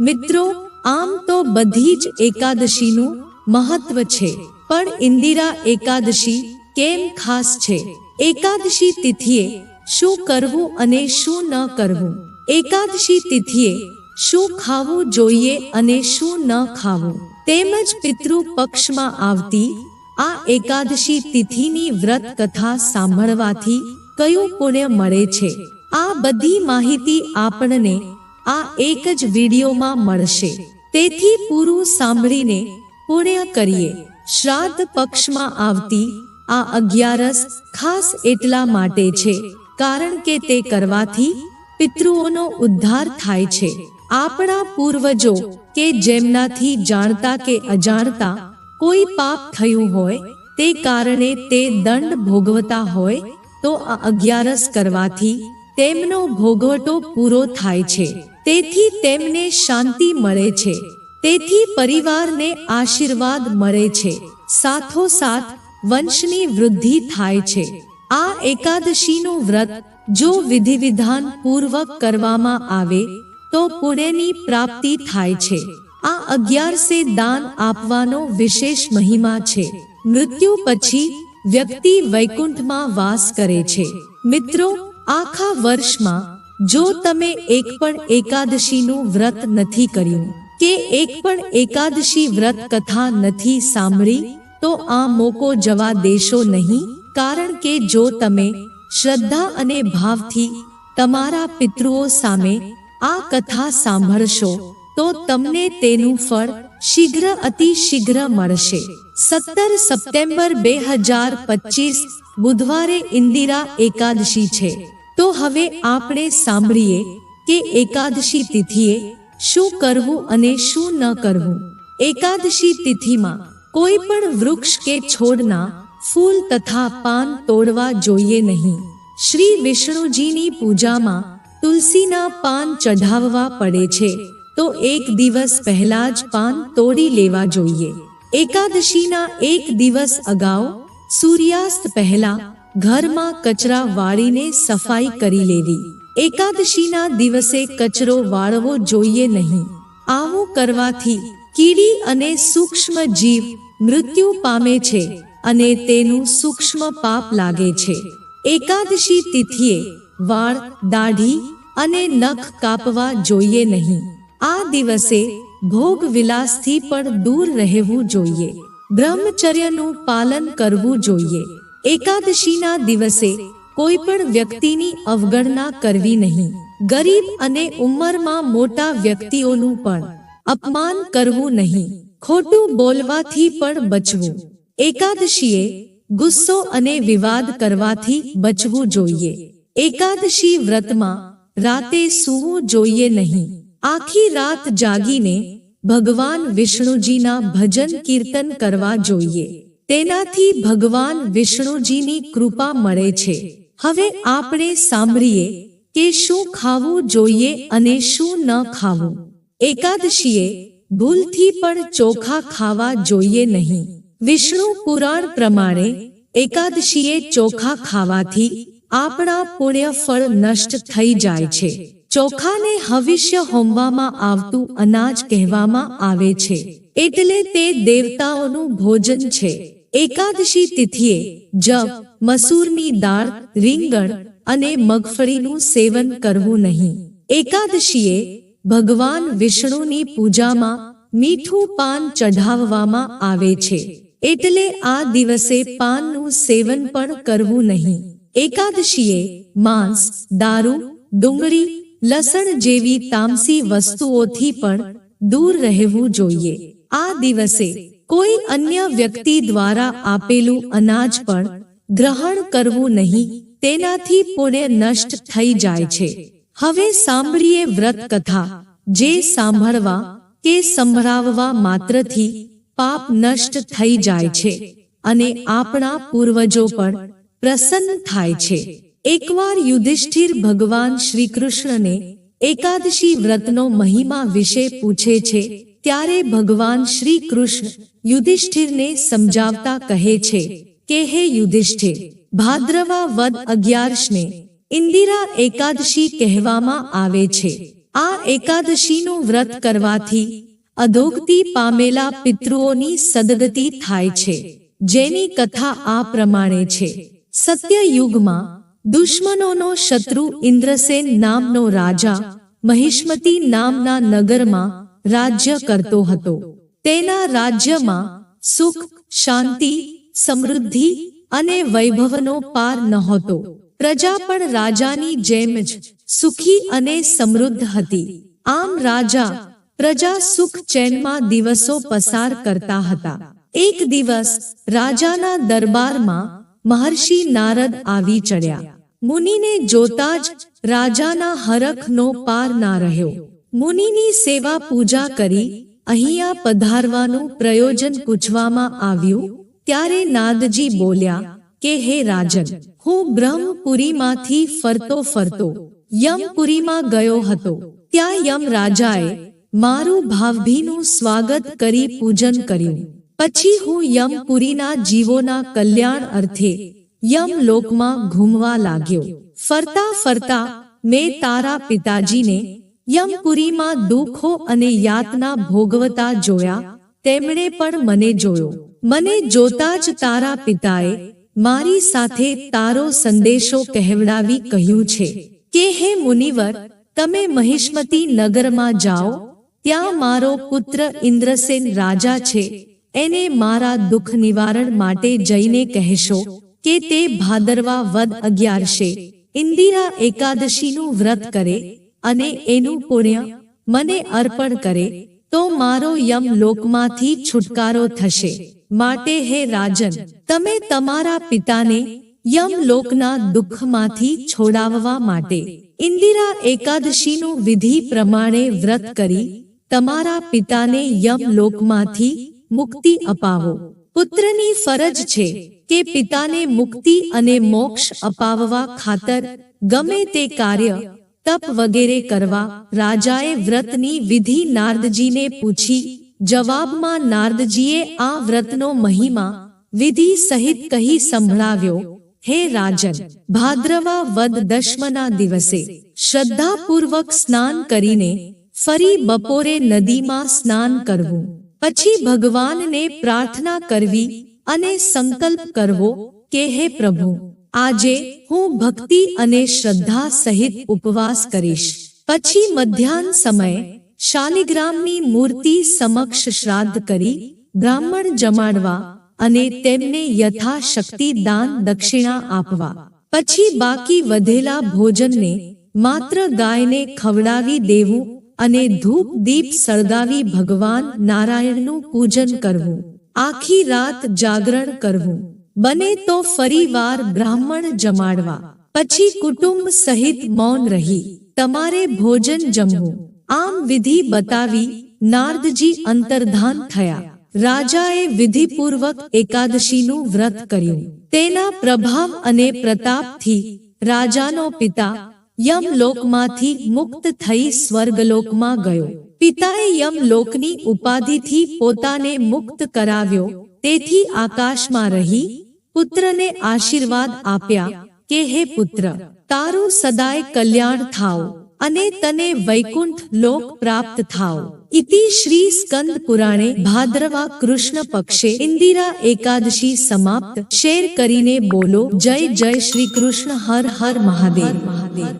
મિત્રો, આમ તો બધી જ એકાદશીનું મહત્વ છે, પણ ઇન્દિરા એકાદશી કેમ ખાસ છે? એકાદશી તિથિએ શું કરવું અને શું ન કરવું? એકાદશી તિથિએ શું ખાવું જોઈએ અને શું ન ખાવું? તેમજ પિતૃ પક્ષમાં આવતી આ એકાદશી તિથિની વ્રત કથા સાંભળવાથી કયું પુણ્ય મળે છે? આ બધી માહિતી આપણને આ એક જ વિડીયોમાં મળશે. તેથી પૂરું સાંભળીને પુણ્ય કરીએ. શ્રાદ્ધ પક્ષમાં આવતી આ અગિયારસ ખાસ એટલા માટે છે, કારણ કે તે કરવાથી પિતૃઓનો ઉદ્ધાર થાય છે. આપણા પૂર્વજો કે જેમનાથી જાણતા કે અજાણતા કોઈ પાપ થયું હોય, તે કારણે તે દંડ ભોગવતા હોય, તો આ અગિયારસ કરવાથી તેમનો ભોગવટો પૂરો થાય છે. તેથી તેમને શાંતિ મળે છે. તેથી પરિવારને આશીર્વાદ મળે છે. સાથોસાથ, વંશની વૃદ્ધિ થાય છે. આ એકાદશીનું વ્રત જો વિધિવિધાન પૂર્વક કરવામાં આવે, તો પુણ્યની પ્રાપ્તિ થાય છે. આ અગિયારસે દાન આપવાનો વિશેષ મહિમા છે. મૃત્યુ પછી વ્યક્તિ વૈકુંઠમાં વાસ કરે છે. મિત્રો આખા વર્ષમાં જો તમે એક પણ એકાદશીનું વ્રત નથી કર્યું કે એક પણ એકાદશી વ્રત કથા નથી સાંભળી, તો આ મોકો જવા દેશો નહીં, કારણ કે જો તમે શ્રદ્ધા અને ભાવથી તમારા પિતૃઓ સામે આ કથા સાંભળશો, તો તમને તેનું ફળ શીઘ્ર અતિ શીઘ્ર મળશે. સત્તર સપ્ટેમ્બર બે હજાર પચીસ બુધવારે ઇન્દિરા એકાદશી છે. તો હવે આપણે સાંભળીએ કે એકાદશી તિથિએ શું કરવું અને શું ન કરવું. એકાદશી તિથિમાં કોઈ પણ વૃક્ષ કે છોડના ફૂલ તથા પાન તોડવા જોઈએ નહીં. શ્રી વિષ્ણુજીની પૂજામાં તુલસીના પાન ચઢાવવા પડે છે. તો એક દિવસ પહેલા જ પાન તોડી લેવા જોઈએ. એકાદશીના એક દિવસ અગાઉ સૂર્યાસ્ત પહેલા ઘરમાં કચરા વાળીને સફાઈ કરી લેવી. એકાદશીના દિવસે કચરો વાળવો જોઈએ નહીં. આવું કરવાથી કીડી અને સૂક્ષ્મ જીવ મૃત્યુ પામે છે અને તેનું સૂક્ષ્મ પાપ લાગે છે. એકાદશી તિથિએ વાળ, દાઢી અને નખ કાપવા જોઈએ નહીં. આ દિવસે ભોગ વિલાસથી પણ દૂર રહેવું જોઈએ. બ્રહ્મચર્યનું પાલન કરવું જોઈએ. એકાદશીના દિવસે કોઈ પણ વ્યક્તિની અવગણના કરવી નહીં. ગરીબ અને ઉંમરમાં મોટા વ્યક્તિઓનું પણ અપમાન કરવું નહીં. ખોટું બોલવાથી પણ બચવું. એકાદશીએ ગુસ્સો અને વિવાદ કરવાથી બચવું જોઈએ. એકાદશી વ્રતમાં રાતે સૂવું જોઈએ નહીં. આખી રાત જાગીને ભગવાન વિષ્ણુજીના ભજન કીર્તન કરવા જોઈએ. તેનાથી ભગવાન વિષ્ણુજીની કૃપા મળે છે. હવે આપણે સાંભળીએ કે શું ખાવું જોઈએ અને શું ન ખાવું. એકાદશીએ ભૂલથી પણ ચોખા ખાવા જોઈએ નહીં. વિષ્ણુ પુરાણ પ્રમાણે એકાદશીએ ચોખા ખાવાથી આપણા પુણ્ય ફળ નષ્ટ થઈ જાય છે. ચોખાને હવિષ્ય હોમવામાં આવતું અનાજ કહેવામાં આવે છે. એટલે તે દેવતાઓનું ભોજન છે. એકાદશી તિથિએ જવ મસૂરની દાળ, રીંગણ અને મગફળીનું સેવન કરવું નહીં. એકાદશીએ ભગવાન વિષ્ણુની પૂજામાં મીઠું પાન ચઢાવવામાં આવે છે. એટલે આ દિવસે પાનનું સેવન પણ કરવું નહીં. એકાદશીએ માંસ, દારૂ, ડુંગળી, લસણ જેવી તામસી વસ્તુઓથી પણ દૂર રહેવું જોઈએ. આ દિવસે કોઈ અન્ય વ્યક્તિ દ્વારા આપેલું અનાજ પણ ગ્રહણ કરવું નહીં, તેનાથી પુણ્ય નષ્ટ થઈ જાય છે. હવે સાંભળીએ વ્રત કથા જે સાંભળવા કે સંભળાવવા માત્રથી પાપ નષ્ટ થઈ જાય છે અને આપણા પૂર્વજો પણ પ્રસન્ન થાય છે. એકવાર યુધિષ્ઠિર ભગવાન શ્રી કૃષ્ણને એકાદશી વ્રતનો મહિમા વિશે પૂછે છે ત્યારે ભગવાન શ્રી કૃષ્ણ યુધિષ્ઠિરને સમજાવતા કહે છે કે, હે યુધિષ્ઠિર, ભાદ્રવા વદ અગિયારસને ઇન્દિરા એકાદશી કહેવામાં આવે છે. આ એકાદશીનું વ્રત કરવાથી અધોગતિ પામેલા પિતૃઓની સદગતિ થાય છે, જેની કથા આ પ્રમાણે છે. સત્યયુગમાં દુશ્મનોનો શત્રુ ઇન્દ્રસેન નામનો રાજા મહિષ્મતી નામના નગરમાં રાજ્ય કરતો હતો. તેના રાજ્યમાં સુખ, શાંતિ, સમૃદ્ધિ અને વૈભવનો પાર નહોતો. પ્રજા પણ રાજાની જેમ જ સુખી અને સમૃદ્ધ હતી. આમ રાજા પ્રજા સુખ ચેનમાં દિવસો પસાર કરતા હતા. એક દિવસ રાજાના દરબારમાં મહર્ષિ નારદ આવી ચડ્યા. મુનિને જોતા જ રાજાના હરખનો પાર ના રહ્યો. મુનિની સેવા પૂજા કરી અહીંયા પધારવાનું પ્રયોજન પૂછવામાં આવ્યું, ત્યારે નાદજી બોલ્યા, કે હે રાજન, હું બ્રહ્મપુરીમાંથી ફરતો ફરતો, યમપુરીમાં ગયો હતો. ત્યાં યમ રાજાએ મારું ભાવભીનું સ્વાગત કરી પૂજન કર્યું. પછી હું યમપુરીના જીવોના કલ્યાણ અર્થે યમલોકમાં ઘૂમવા લાગ્યો. ફરતા ફરતા મેં તારા પિતાજીને યમપુરીમાં દુઃખો અને યાતના ભોગવતા જોયા, તેમણે પણ મને જોયો. મને જોતા જ તારા પિતાએ મારી સાથે તારો સંદેશો કહેવડાવી કહ્યું છે કે, હે મુનિવર, તમે મહિષ્મતી નગરમાં જાઓ, ત્યાં મારો પુત્ર ઇન્દ્રસેન રાજા છે. એને મારા દુઃખ નિવારણ માટે જઈને કહેશો કે તે ભાદરવા વદ અગિયારશે. ઇન્દિરા એકાદશીનું વ્રત કરે અને એનું પુણ્ય મને અર્પણ કરે, તો મારો યમ લોકમાંથી છુટકારો થશે. માટે હે રાજન, તમે તમારા પિતાને યમ લોકના દુઃખમાંથી છોડાવવા માટે ઇન્દિરા એકાદશીનું વિધિ પ્રમાણે વ્રત કરી, તમારા પિતાને યમ લોકમાંથી મુક્તિ અપાવો. પુત્રની ફરજ છે કે પિતાને મુક્તિ અને મોક્ષ અપાવવા ખાતર ગમે તે કાર્ય તપ વગેરે કરવા રાજાએ વ્રતની વિધિ નારદજીને પૂછી જવાબમાં નારદજીએ આ વ્રતનો મહિમા વિધિ સહિત કહી સંભળાવ્યો હે રાજન ભાદ્રવા વદ દશમના દિવસે શ્રદ્ધાપૂર્વક સ્નાન કરીને ફરી બપોરે નદીમાં સ્નાન કરવું પછી ભગવાનને પ્રાર્થના કરવી અને સંકલ્પ કરવો કે હે પ્રભુ આજે હું ભક્તિ અને શ્રદ્ધા સહિત ઉપવાસ કરીશ. પછી મધ્યાહન સમયે શાલિગ્રામની મૂર્તિ સમક્ષ શ્રાદ્ધ કરી બ્રાહ્મણ જમાડવા અને તેમને યથાશક્તિ દાન દક્ષિણા આપવા. પછી બાકી વધેલા ભોજનને માત્ર ગાયને ખવડાવી દેવું અને ધૂપ દીપ સળગાવી ભગવાન નારાયણનું પૂજન કરવું. આખી રાત જાગરણ કરવું. બને તો ફરીવાર બ્રાહ્મણ જમાડવા. પછી કુટુંબ સહિત મૌન રહી. તમારે ભોજન જમવું. આમ વિધિ બતાવી નારદજી અંતર્ધાન થયા. રાજાએ વિધિપૂર્વક એકાદશીનું વ્રત કર્યું. તેના પ્રભાવ અને પ્રતાપથી રાજાનો પિતા યમલોકમાંથી મુક્ત થઈ સ્વર્ગલોકમાં ગયો. પિતાએ યમલોકની ઉપાધિથી પોતાને મુક્ત કરાવ્યો. તેથી આકાશમાં રહી પુત્રને આશીર્વાદ આપ્યા કે, હે પુત્ર, તારું સદાય કલ્યાણ થાવ અને તને વૈકુંઠ લોક પ્રાપ્ત થાવ. ઇતિ શ્રી સ્કંદ પુરાણે ભાદ્રવા કૃષ્ણ પક્ષે ઇન્દિરા એકાદશી સમાપ્ત શેર કરીને બોલો, જય જય શ્રી કૃષ્ણ, હર હર મહાદેવ. મહાદેવ